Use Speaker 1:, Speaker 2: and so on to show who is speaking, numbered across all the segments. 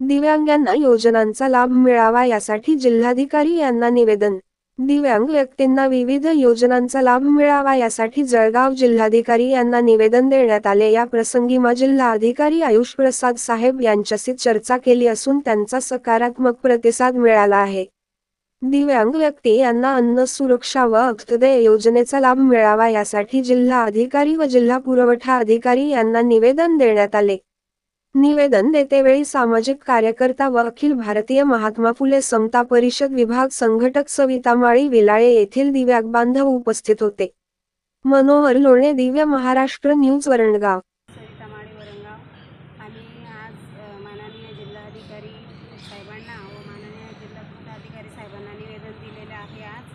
Speaker 1: दिव्यांगांना योजनांचा लाभ मिळावा यासाठी जिल्हाधिकारी यांना निवेदन. दिव्यांग व्यक्तींना विविध योजनांचा लाभ मिळावा यासाठी जळगाव जिल्हाधिकारी यांना निवेदन देण्यात आले. या प्रसंगी मा जिल्हा अधिकारी आयुष प्रसाद साहेब यांच्याशी चर्चा केली असून त्यांचा सकारात्मक प्रतिसाद मिळाला आहे. दिव्यांग व्यक्ती यांना अन्न सुरक्षा व अक्षदय योजनेचा लाभ मिळावा यासाठी जिल्हा अधिकारी व जिल्हा पुरवठा अधिकारी यांना निवेदन देण्यात आले. निवेदन देतेवेळी सामाजिक कार्यकर्ता व अखिल भारतीय महात्मा फुले समता परिषद विभाग संघटक सविता माळी विलाळे येथील दिव्याग बांधव उपस्थित होते. मनोहर लोणे दिव्य महाराष्ट्र न्यूज वरणगाव.
Speaker 2: सविता माळी आम्ही आज माननीय जिल्हाधिकारी साहेबांना व माननीय जिल्हा साहेबांना निवेदन दिलेलं आहे आज.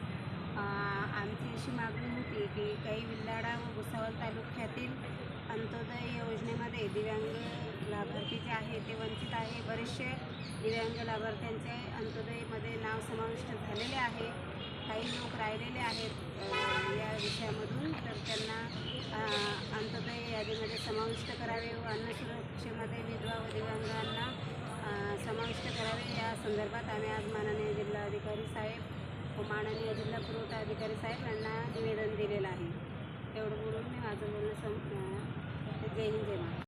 Speaker 2: आमची अशी मागणी होती की काही विल्लाडा व भुसावळ तालुक्यातील अंत्योदय योजनेमध्ये दिव्यांग लाभार्थी जे आहे ते वंचित आहे. बरेचसे दिव्यांग लाभार्थ्यांचे अंत्योदयमध्ये नाव समाविष्ट झालेले आहे. काही लोक राहिलेले आहेत या विषयामधून. तर त्यांना अंत्योदय यादीमध्ये समाविष्ट करावे व अन्न सुरक्षेमध्ये विधवा व दिव्यांगांना समाविष्ट करावे. या संदर्भात आम्ही आज माननीय जिल्हाधिकारी साहेब व माननीय जिल्हा पुरवठा अधिकारी साहेब यांना निवेदन दिलेलं आहे. एवढं बोलून मी माझं बोलणं सम जय हिंद जय महाराष्ट्र.